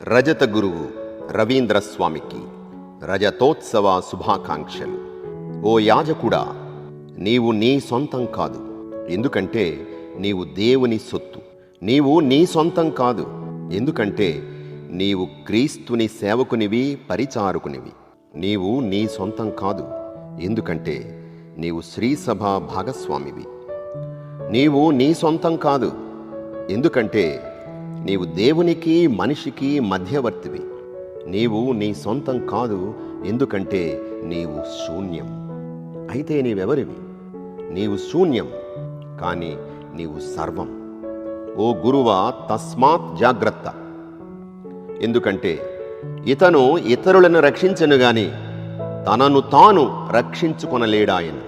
రజత గురువు రవీంద్ర స్వామికి రజతోత్సవ శుభాకాంక్షలు. ఓ యాజకుడా నీవు నీ సొంతం కాదు. ఎందుకంటే నీవు దేవుని సొత్తు. నీవు నీ సొంతం కాదు. ఎందుకంటే నీవు క్రీస్తుని సేవకునివి పరిచారకునివి. నీవు నీ సొంతం కాదు. ఎందుకంటే నీవు శ్రీసభ భాగస్వామివి. నీవు నీ సొంతం కాదు. ఎందుకంటే నీవు దేవునికి మనిషికి మధ్యవర్తివి. నీవు నీ సొంతం కాదు ఎందుకంటే నీవు శూన్యం. అయితే నీవెవరివి? నీవు శూన్యం కానీ నీవు సర్వం. ఓ గురువ తస్మాత్ జాగ్రత్త. ఎందుకంటే ఇతను ఇతరులను రక్షించను గాని తనను తాను రక్షించుకొనలేడాయను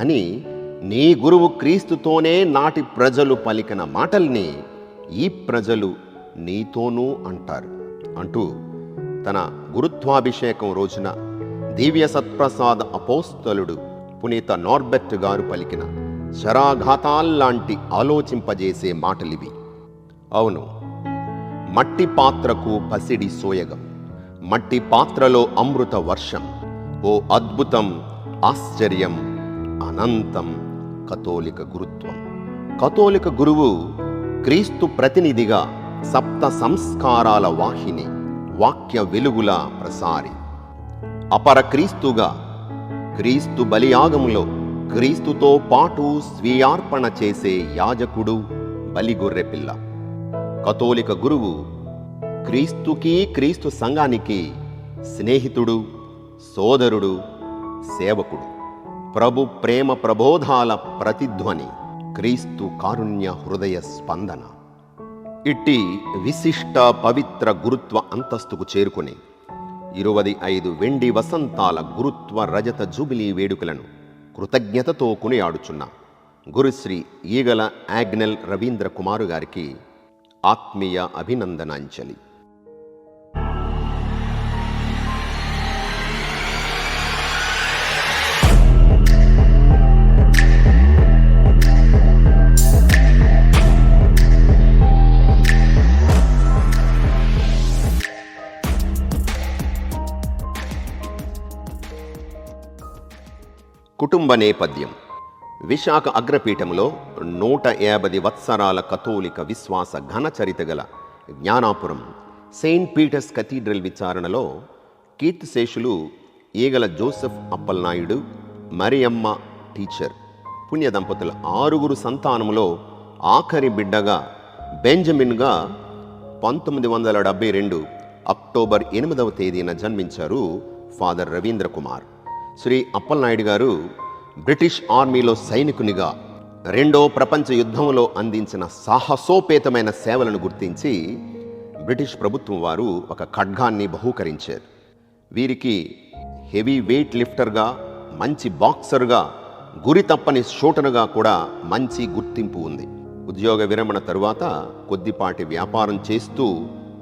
అని నీ గురువు క్రీస్తుతోనే నాటి ప్రజలు పలికిన మాటల్ని ఈ ప్రజలు నీతోనూ అంటారు. అంటూ తన గురుత్వాభిషేకం రోజున దివ్య సత్ప్రసాద్ అపోస్తలుడు పునీత నార్బెట్ గారు పలికిన శరాఘాతాల్లాంటి ఆలోచింపజేసే మాటలివి. అవును మట్టి పాత్రకు పసిడి సోయగం మట్టి పాత్రలో అమృత వర్షం ఓ అద్భుతం ఆశ్చర్యం అనంతం కథోలిక గురుత్వం. కథోలిక గురువు క్రీస్తు ప్రతినిధిగా సప్త సంస్కారాల వాహిని వాక్య వెలుగుల ప్రసారి. అపర క్రీస్తుగా క్రీస్తు బలియాగములో క్రీస్తుతో పాటు స్వీయార్పణ చేసే యాజకుడు బలిగొర్రె పిల్ల. కథోలిక గురువు క్రీస్తుకి క్రీస్తు సంఘానికి స్నేహితుడు సోదరుడు సేవకుడు. ప్రభు ప్రేమ ప్రబోధాల ప్రతిధ్వని. క్రీస్తు కారుణ్య హృదయ స్పందన. ఇట్టి విశిష్ట పవిత్ర గురుత్వ అంతస్తుకు చేరుకుని ఇరవై ఐదు వెండి వసంతాల గురుత్వ రజత జూబిలీ వేడుకలను కృతజ్ఞతతో కొనియాడుచున్న గురుశ్రీ ఈగల యాగ్నెల్ రవీంద్ర కుమారు గారికి ఆత్మీయ అభినందనాంజలి. కుటుంబ నేపథ్యం. విశాఖ అగ్రపీఠంలో నూట యాభై వత్సరాల కథోలిక విశ్వాస ఘనచరిత గల జ్ఞానాపురం సెయింట్ పీటర్స్ కథీడ్రల్ విచారణలో కీర్తిశేషులు ఈగల జోసెఫ్ అప్పలనాయుడు మరియమ్మ టీచర్ పుణ్య దంపతుల ఆరుగురు సంతానములో ఆఖరి బిడ్డగా బెంజమిన్గా పంతొమ్మిది వందల డెబ్బై రెండు అక్టోబర్ ఎనిమిదవ తేదీన జన్మించారు ఫాదర్ రవీంద్ర కుమార్ శ్రీ అప్పలనాయుడు గారు బ్రిటిష్ ఆర్మీలో సైనికునిగా రెండో ప్రపంచ యుద్ధంలో అందించిన సాహసోపేతమైన సేవలను గుర్తించి బ్రిటిష్ ప్రభుత్వం వారు ఒక ఖడ్గాన్ని బహూకరించారు. వీరికి హెవీ వెయిట్ లిఫ్టర్గా మంచి బాక్సర్గా గురి తప్పని షూటర్గా కూడా మంచి గుర్తింపు ఉంది. ఉద్యోగ విరమణ తరువాత కొద్దిపాటి వ్యాపారం చేస్తూ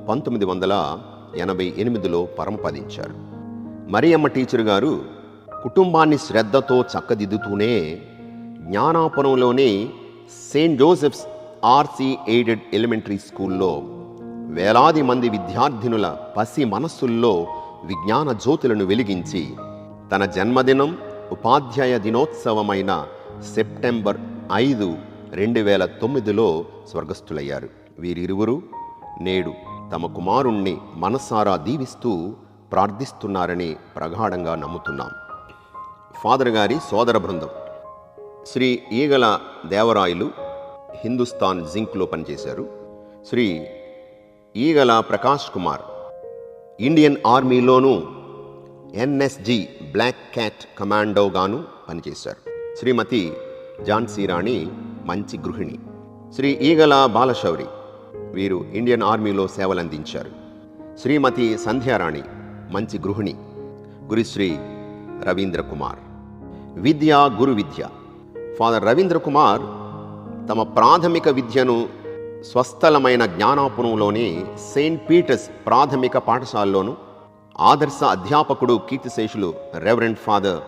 పంతొమ్మిది వందల ఎనభై ఎనిమిదిలో పరమపదించారు. మరియమ్మ టీచర్ గారు కుటుంబాన్ని శ్రద్ధతో చక్కదిద్దుతూనే జ్ఞానాపురంలోని saint Joseph's RC aided elementary స్కూల్లో వేలాది మంది విద్యార్థినుల పసి మనస్సుల్లో విజ్ఞాన జ్యోతులను వెలిగించి తన జన్మదినం ఉపాధ్యాయ దినోత్సవమైన సెప్టెంబర్ ఐదు రెండు వేల తొమ్మిదిలో స్వర్గస్థులయ్యారు. వీరిరువురు నేడు తమ కుమారుణ్ణి మనసారా దీవిస్తూ ప్రార్థిస్తున్నారని ప్రగాఢంగా నమ్ముతున్నాం. ఫాదర్ గారి సోదర బృందం. శ్రీ ఈగల దేవరాయలు హిందుస్థాన్ జింక్లో పనిచేశారు. శ్రీ ఈగల ప్రకాష్ కుమార్ ఇండియన్ ఆర్మీలోనూ ఎన్ఎస్జి బ్లాక్ క్యాట్ కమాండోగాను పనిచేశారు. శ్రీమతి ఝాన్సీ రాణి మంచి గృహిణి. శ్రీ ఈగల బాలశౌరి వీరు ఇండియన్ ఆర్మీలో సేవలందించారు. శ్రీమతి సంధ్యారాణి మంచి గృహిణి. గురిశ్రీ రవీంద్ర కుమార్ విద్య గురు విద్య. ఫాదర్ రవీంద్ర కుమార్ తమ ప్రాథమిక విద్యను స్వస్థలమైన జ్ఞానాపురంలోని సెయింట్ పీటర్స్ ప్రాథమిక పాఠశాలలోను ఆదర్శ అధ్యాపకుడు కీర్తిశేషులు రెవరెండ్ ఫాదర్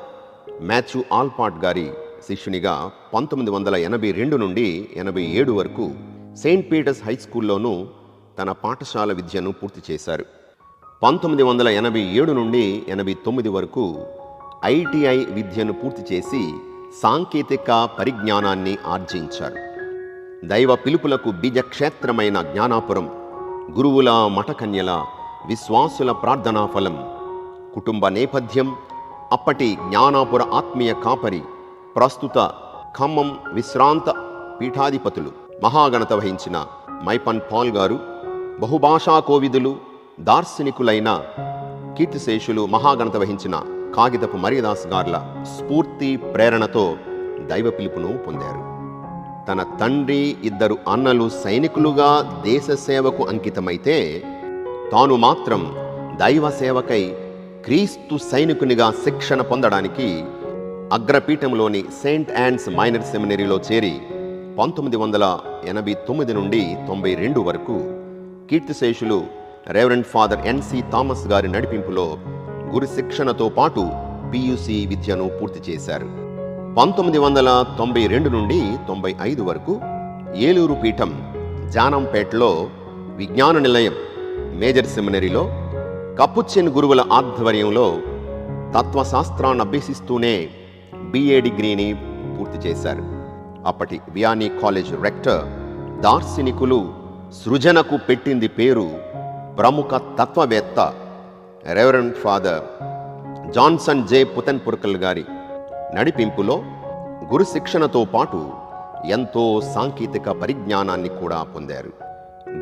మ్యాథ్యూ ఆల్పాట్ గారి శిష్యునిగా పంతొమ్మిది వందల ఎనభై రెండు నుండి ఎనభై ఏడు వరకు సెయింట్ పీటర్స్ హై స్కూల్లోనూ తన పాఠశాల విద్యను పూర్తి చేశారు. పంతొమ్మిది వందల ఎనభై ఏడు నుండి ఎనభై తొమ్మిది వరకు ఐటీఐ విద్యను పూర్తి చేసి సాంకేతిక పరిజ్ఞానాన్ని ఆర్జించారు. దైవ పిలుపులకు బీజక్షేత్రమైన జ్ఞానాపురం గురువుల మఠకన్యల విశ్వాసుల ప్రార్థనా ఫలం కుటుంబ నేపథ్యం అప్పటి జ్ఞానాపుర ఆత్మీయ కాపరి ప్రస్తుత ఖమ్మం విశ్రాంత పీఠాధిపతులు. మహాగణత వహించిన మైపన్ పాల్ గారు బహుభాషా కోవిదులు దార్శనికులైన కీర్తిశేషులు మహాగణత వహించిన కాగితపు మరియదాస్ గార్ల స్ఫూర్తి ప్రేరణతో దైవ పిలుపును పొందారు. తన తండ్రి ఇద్దరు అన్నలు సైనికులుగా దేశ సేవకు అంకితమైతే తాను మాత్రం దైవ సేవకై క్రీస్తు సైనికునిగా శిక్షణ పొందడానికి అగ్రపీఠంలోని సెయింట్ యాన్స్ మైనర్ సెమినరీలో చేరి పంతొమ్మిది వందల ఎనభై తొమ్మిది నుండి తొంభై రెండు వరకు కీర్తిశేషులు రెవరెంట్ ఫాదర్ ఎన్సి థామస్ గారి నడిపింపులో గురు శిక్షణతో పాటు పియుసి విద్యను పూర్తి చేశారు. పంతొమ్మిది వందల తొంభై రెండు నుండి తొంభై ఐదు వరకు ఏలూరు పీఠం జానంపేటలో విజ్ఞాన నిలయం మేజర్ సెమినరీలో కప్పుచ్చెన్ గురువుల ఆధ్వర్యంలో తత్వశాస్త్రాన్ని అభ్యసిస్తూనే బిఏ డిగ్రీని పూర్తి చేశారు. అప్పటి వియానీ కాలేజ్ రెక్టర్ దార్శనికులు సృజనకు పెట్టింది పేరు ప్రముఖ తత్వవేత్త reverend father Johnson J Puthenpurackal గారి నడిపింపులో గురు శిక్షణతో పాటు ఎంతో సాంకేతిక పరిజ్ఞానాన్ని కూడా పొందారు.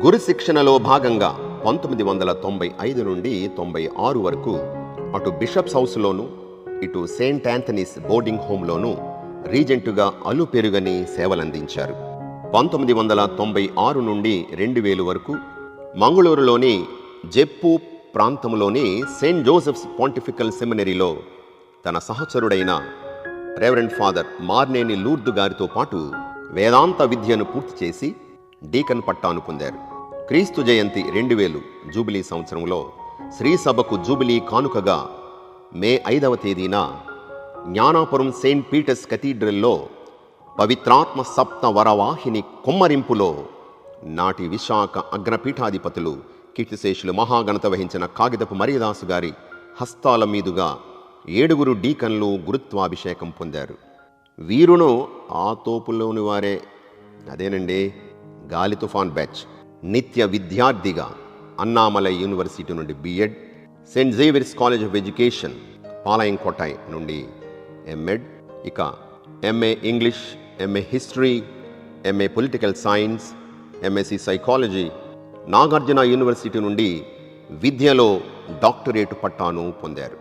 గురు శిక్షణలో భాగంగా పంతొమ్మిది వందల తొంభై ఐదు నుండి తొంభై ఆరు వరకు అటు బిషప్స్ హౌస్లోను ఇటు సెయింట్ యాంథనీస్ బోర్డింగ్ హోంలోను రీజెంటుగా అలు పెరుగని సేవలందించారు. పంతొమ్మిది వందల తొంభై ఆరు నుండి రెండు వేలు వరకు మంగళూరులోని జెప్పు ప్రాంతంలోని సెయింట్ జోసెఫ్స్ పాంటిఫికల్ సెమినరీలో తన సహచరుడైన రెవరెండ్ ఫాదర్ మార్నేని లూర్దు గారితో పాటు వేదాంత విద్యను పూర్తి చేసి డీకన్ పట్టాను పొందారు. క్రీస్తు జయంతి రెండు వేలు జూబిలీ సంవత్సరంలో శ్రీ సభకు జూబిలీ కానుకగా మే ఐదవ తేదీన జ్ఞానాపురం సెయింట్ పీటర్స్ కథీడ్రల్లో పవిత్రాత్మ సప్త వరవాహిని కొమ్మరింపులో నాటి విశాఖ అగ్రపీఠాధిపతులు కీర్తిశేషులు మహాగణత వహించిన కాగితపు మరియదాసు గారి హస్తాల మీదుగా ఏడుగురు డీకన్లు గురుత్వాభిషేకం పొందారు. వీరును ఆ తోపులోని వారే. అదేనండి గాలి తుఫాన్ బ్యాచ్. నిత్య విద్యార్థిగా అన్నామలై యూనివర్సిటీ నుండి BEd saint Xavier's college of education Palayamkottai నుండి ఎంఎడ్ ఇక MA English MA history MA political science MSc psychology Nagarjuna university నుండి విద్యలో డాక్టరేట్ పట్టాను పొందారు.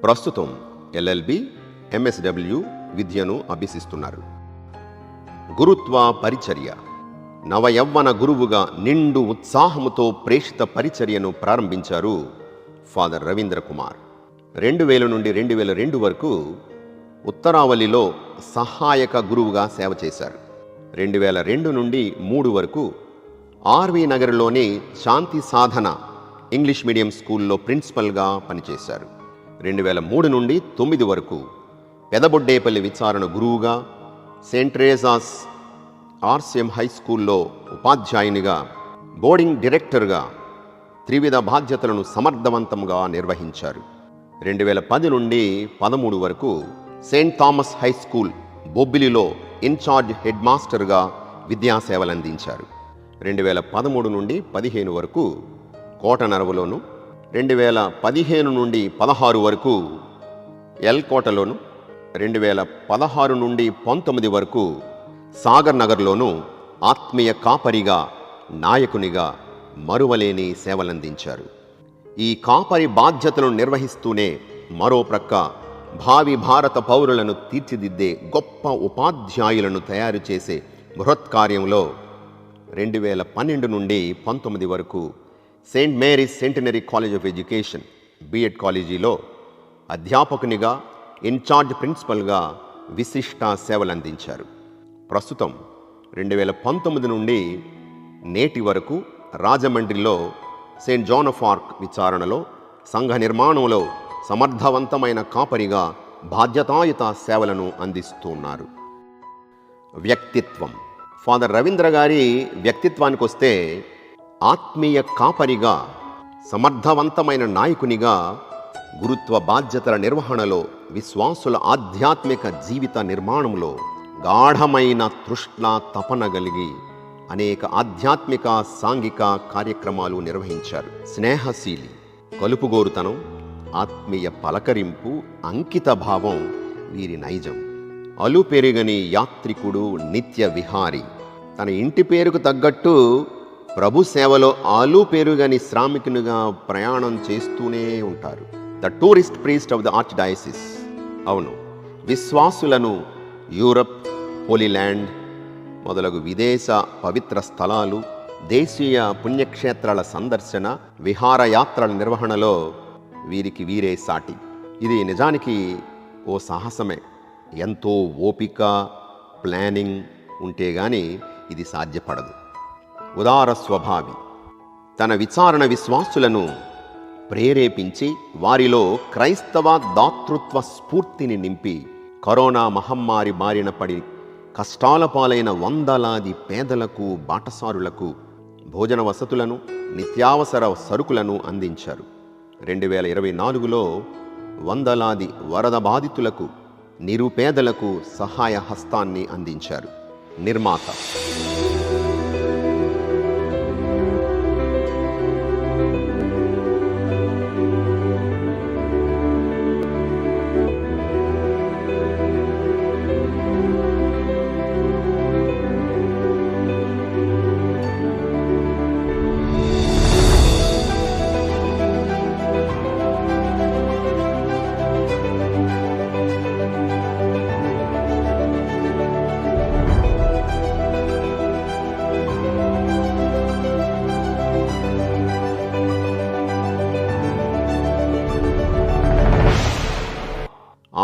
ప్రస్తుతం ఎల్ఎల్బి ఎంఎస్డబ్ల్యూ విద్యను అభ్యసిస్తున్నారు. గురుత్వ పరిచర్య నవయవ్వన గురువుగా నిండు ఉత్సాహముతో ప్రేషిత పరిచర్యను ప్రారంభించారు ఫాదర్ రవీంద్ర కుమార్. రెండు వేల నుండి రెండు వేల రెండు వరకు ఉత్తరావళిలో సహాయక గురువుగా సేవ చేశారు. రెండు వేల రెండు నుండి మూడు వరకు ఆర్వి నగర్లోని శాంతి సాధన ఇంగ్లీష్ మీడియం స్కూల్లో ప్రిన్సిపల్గా పనిచేశారు. రెండు వేల మూడు నుండి తొమ్మిది వరకు పెదబొడ్డేపల్లి విచారణ గురువుగా సెయింట్ రేజాస్ ఆర్సిఎం హై స్కూల్లో ఉపాధ్యాయునిగా బోర్డింగ్ డైరెక్టర్గా త్రివిధ బాధ్యతలను సమర్థవంతంగా నిర్వహించారు. రెండు వేల పది నుండి పదమూడు వరకు సెయింట్ థామస్ హై స్కూల్ బొబ్బిలిలో ఇన్ఛార్జ్ హెడ్ మాస్టర్గా విద్యాసేవలందించారు. అందించారు రెండు వేల పదమూడు నుండి పదిహేను వరకు కోటనరవలోను రెండు వేల పదిహేను నుండి పదహారు వరకు ఎల్కోటలోను రెండు వేల పదహారు నుండి పంతొమ్మిది వరకు సాగర్ నగర్లోను ఆత్మీయ కాపరిగా నాయకునిగా మరువలేని సేవలందించారు. ఈ కాపరి బాధ్యతలను నిర్వహిస్తూనే మరో ప్రక్క భావి భారత పౌరులను తీర్చిదిద్దే గొప్ప ఉపాధ్యాయులను తయారు చేసే బృహత్ కార్యంలో రెండు వేల పన్నెండు నుండి పంతొమ్మిది వరకు saint Mary's centenary college of education BEd కాలేజీలో అధ్యాపకునిగా ఇన్ఛార్జ్ ప్రిన్సిపల్గా విశిష్ట సేవలు అందించారు ప్రస్తుతం రెండు వేల పంతొమ్మిది నుండి నేటి వరకు రాజమండ్రిలో సెయింట్ జాన్ ఆఫ్ ఆర్క్ విచారణలో సంఘ నిర్మాణంలో సమర్థవంతమైన కాపరిగా బాధ్యతాయుత సేవలను అందిస్తున్నారు. వ్యక్తిత్వం ఫాదర్ రవీంద్ర గారి వ్యక్తిత్వానికి వస్తే ఆత్మీయ కాపరిగా సమర్థవంతమైన నాయకునిగా గురుత్వ బాధ్యతల నిర్వహణలో విశ్వాసుల ఆధ్యాత్మిక జీవిత నిర్మాణంలో గాఢమైన తృష్ణ తపన కలిగి అనేక ఆధ్యాత్మిక సాంఘిక కార్యక్రమాలు నిర్వహించారు. స్నేహశీలి కలుపుగోరుతనం ఆత్మీయ పలకరింపు అంకిత భావం వీరి నైజం. అలుపెరుగని యాత్రికుడు నిత్య విహారి. తన ఇంటి పేరుకు తగ్గట్టు ప్రభు సేవలో ఆలు పెరుగని శ్రామికునిగా ప్రయాణం చేస్తూనే ఉంటారు. The tourist priest of the archdiocese అవును విశ్వాసులను యూరప్ హోలీల్యాండ్ మొదలగు విదేశ పవిత్ర స్థలాలు దేశీయ పుణ్యక్షేత్రాల సందర్శన విహారయాత్రల నిర్వహణలో వీరికి వీరే సాటి. ఇది నిజానికి ఓ సాహసమే. ఎంతో ఓపిక ప్లానింగ్ ఉంటే గాని ఇది సాధ్యపడదు. ఉదార స్వభావి తన విచారణ విశ్వాసులను ప్రేరేపించి వారిలో క్రైస్తవ దాతృత్వ స్ఫూర్తిని నింపి కరోనా మహమ్మారి బారిన పడి కష్టాల పాలైన వందలాది పేదలకు బాటసారులకు భోజన వసతులను నిత్యావసర సరుకులను అందించారు. రెండు వేల ఇరవై నాలుగులో వందలాది వరద బాధితులకు నిరుపేదలకు సహాయ హస్తాన్ని అందించారు. నిర్మాత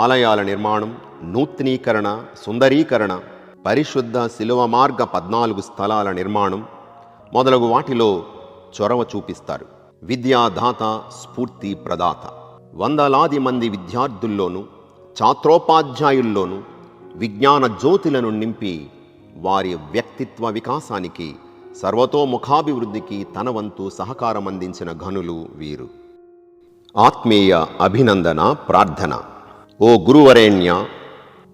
ఆలయాల నిర్మాణం నూతనీకరణ సుందరీకరణ పరిశుద్ధ శిలువ మార్గ పద్నాలుగు స్థలాల నిర్మాణం మొదలగు వాటిలో చొరవ చూపిస్తారు. విద్యాదాత స్ఫూర్తి ప్రదాత. వందలాది మంది విద్యార్థుల్లోనూ ఛాత్రోపాధ్యాయుల్లోనూ విజ్ఞాన జ్యోతులను నింపి వారి వ్యక్తిత్వ వికాసానికి సర్వతోముఖాభివృద్ధికి తన వంతు సహకారం అందించిన ఘనులు వీరు. ఆత్మీయ అభినందన ప్రార్థన. ఓ గురువరేణ్య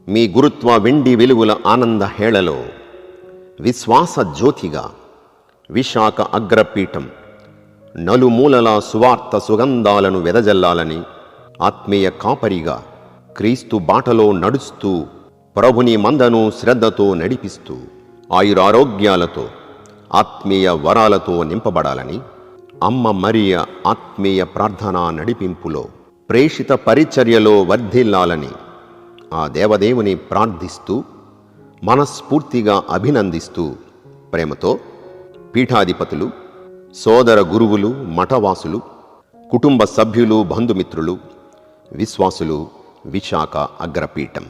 మీ గురుత్వ వెండి వెలుగుల ఆనంద హేళలో విశ్వాస జ్యోతిగా విశాఖ అగ్రపీఠం నలుమూలల సువార్త సుగంధాలను వెదజల్లాలని ఆత్మీయ కాపరిగా క్రీస్తు బాటలో నడుస్తూ ప్రభుని మందను శ్రద్ధతో నడిపిస్తూ ఆయురారోగ్యాలతో ఆత్మీయ వరాలతో నింపబడాలని అమ్మ మరియ ఆత్మీయ ప్రార్థనా నడిపింపులో ప్రేషిత పరిచర్యలో వర్ధిల్లాలని ఆ దేవదేవుని ప్రార్థిస్తూ మనస్ఫూర్తిగా అభినందిస్తూ ప్రేమతో పీఠాధిపతులు సోదర గురువులు మఠవాసులు కుటుంబ సభ్యులు బంధుమిత్రులు విశ్వాసులు విశాఖ అగ్రపీఠం.